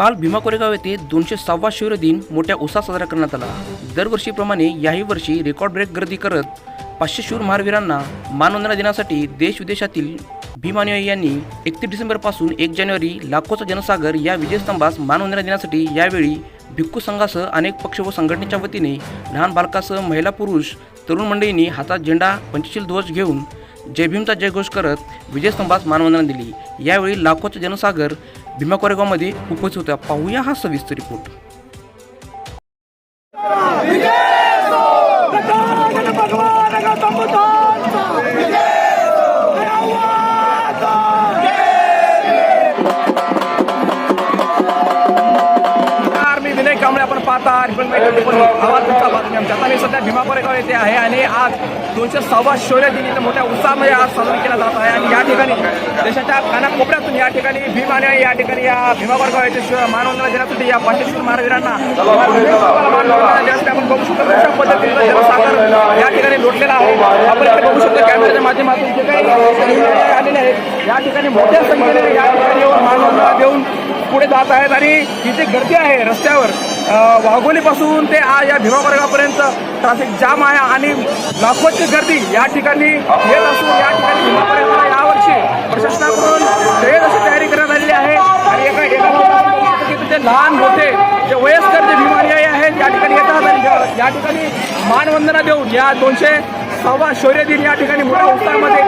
काल भीमा कोरेगाव येथे दोनशे सहावा शौर्य दिन मोठ्या उत्साहात साजरा करण्यात आला. दरवर्षीप्रमाणे याही वर्षी रेकॉर्ड ब्रेक गर्दी करत पाचशे शूर महारवीरांना मानवंदना दिनासाठी देश विदेशातील भीमानुयायी यांनी एकतीस डिसेंबरपासून एक जानेवारी लाखोचा जनसागर या विजयस्तंभास मानवंदना दिनासाठी यावेळी भिक्खू संघासह अनेक पक्ष व संघटनेच्या वतीने लहान बालकासह महिला पुरुष तरुण मंडळींनी हातात झेंडा पंचशील ध्वज घेऊन जय भीमचा जयघोष करत विजयस्तंभास मानवंदना दिली. यावेळी लाखोचा जनसागर भीमा कोरेगावमध्ये उपस्थित होता. पाहूया हा सविस्तर रिपोर्ट पाहता रिपन आवाज तुमचा बातमी आमच्या. आता मी सध्या भीमा परेगाव येथे आहे आणि आज दोनशे सव्वा शौर्य दिनी मोठ्या उत्साहामध्ये आज साजरा केला जात आहे. आणि या ठिकाणी देशाच्या कानाकोपऱ्यातून या ठिकाणी भीम आणि या ठिकाणी या भीमा परेगाव येथे मानवंदना देण्यासाठी या पाचशे महाराजांना आपण बघू शकतो अशा पद्धतीने जनसागर या ठिकाणी लोटलेला आहे. आपण इथे बघू शकतो कॅमेऱ्याच्या माध्यमातून जे काही आलेले आहेत. या ठिकाणी मोठ्या संख्येने या ठिकाणी येऊन मानवंदना देऊन पुढे जात आहेत आणि ही जी गर्दी आहे रस्त्यावर वाघोलीपासून ते आज या भीमा वर्गापर्यंत ट्रॅफिक जाम आहे आणि लाखोची गर्दी या ठिकाणी येत असून या ठिकाणी भीमा यावर्षी प्रशासनाकडून जयद अशी तयारी करण्यात आलेली आहे. आणि एका एका जे की लहान होते जे वयस्कर जे भीमानुयायी आहेत या ठिकाणी येतात आणि या- या ठिकाणी मानवंदना देऊन या दोनशे सव्वा शौर्य दिन या ठिकाणी मोठ्या उत्साहामध्ये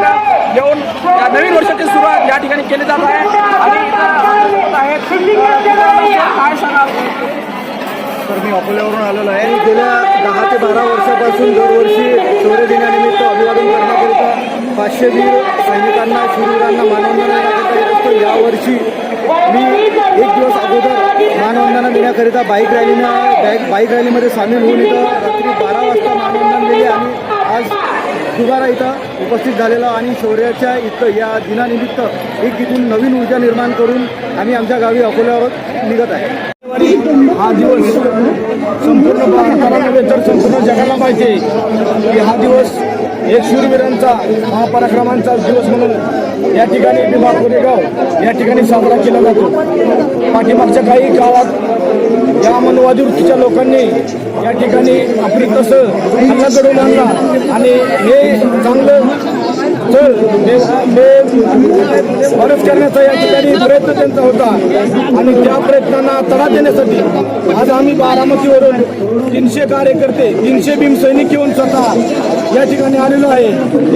येऊन या नवीन वर्षाची सुरुवात या ठिकाणी केली जात आहे आणि इथं होत आहेत. काय सांगाल? तर मी अकोल्यावरून आलेलो आहे. आणि गेल्या दहा ते बारा वर्षापासून दरवर्षी शौर्य दिनानिमित्त अभिवादन करण्याकरिता पाचशे वीर सैनिकांना शूरवीरांना मानवंदना देण्याकरिता येत असतो. यावर्षी मी एक दिवस अगोदर मानवंदना देण्याकरिता बाईक रॅलीनं बाईक बाईक रॅलीमध्ये सामील होऊन इथं रात्री बारा वाजता मानवंदना दिले आणि आज दुबारा इथं उपस्थित झालेला आणि शौर्याच्या इथं या दिनानिमित्त एक इथून नवीन ऊर्जा निर्माण करून आम्ही आमच्या गावी अकोल्यावर निघत आहे. हा दिवस संपूर्ण भारताला नव्हे तर संपूर्ण जगाला पाहिजे की हा दिवस एक शूरवीरांचा महापराक्रमांचा दिवस म्हणून या ठिकाणी भीमा कोरेगाव या ठिकाणी साजरा केला जातो. पाठीमागच्या काही काळात या मनवादी वृत्तीच्या लोकांनी या ठिकाणी आपली कसं हल्ला घडवून आणला आणि हे चांगलं चल हे करण्याचा या ठिकाणी प्रयत्न त्यांचा होता. आणि त्या प्रयत्नांना तडा देण्यासाठी आज आम्ही बारामतीवरून तीनशे कार्यकर्ते तीनशे भीमसैनिक येऊन स्वतः या ठिकाणी आलेलो आहे.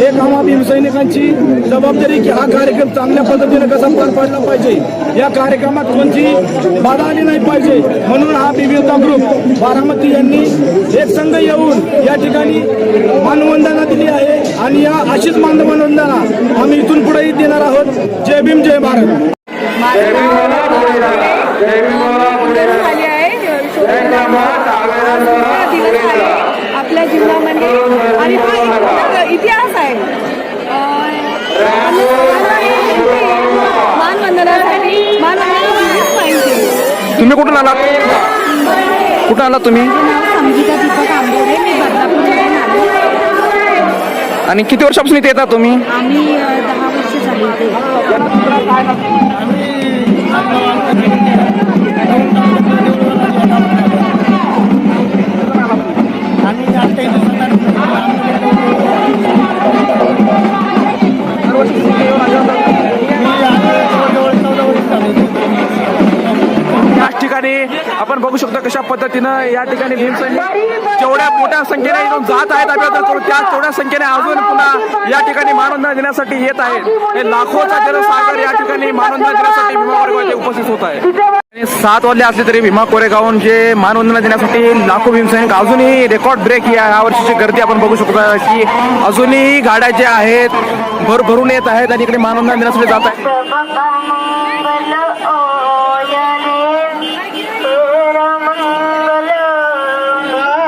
एक आम्हा भीमसैनिकांची जबाबदारी की हा कार्यक्रम चांगल्या पद्धतीने कसा पार पाडला पाहिजे? या कार्यक्रमात कोणती बाधा आली नाही पाहिजे? म्हणून हा विविधता ग्रुप बारामती यांनी एक संघ येऊन या ठिकाणी मानवंदना दिली आहे आणि या अशीच मानवंदना आम्ही इथून पुढेही देणार आहोत. जय भीम जय भारत. झाली आहे. तुम्ही कुठून आलात? कुठं आलात तुम्ही? नाव संगीता दीपक आंबोडे मी बदलापूरवरून आलो. आणि किती वर्षापासून इथे येतात तुम्ही? आम्ही अ, दहा वर्ष झाली इथे. ठिकाणी आपण बघू शकतो कशा पद्धतीनं या ठिकाणी भीमसैनिक जेवढ्या मोठ्या संख्येने जात आहेत आपल्याला त्या तेवढ्या संख्येने अजून पुन्हा या ठिकाणी मानवंदना देण्यासाठी येत आहेत. लाखोचा जनसागर या ठिकाणी मानवंदना देण्यासाठी भीमा कोरेगाव उपस्थित होत आहे. सात वाजले असले तरी भीमा कोरेगावून जे मानवंदना देण्यासाठी लाखो भीमसैनिक अजूनही रेकॉर्ड ब्रेक या या वर्षीची गर्दी आपण बघू शकतो. की अजूनही गाड्या ज्या आहेत भर भरून येत आहेत आणि इकडे मानवंदना देण्यासाठी जात आहेत.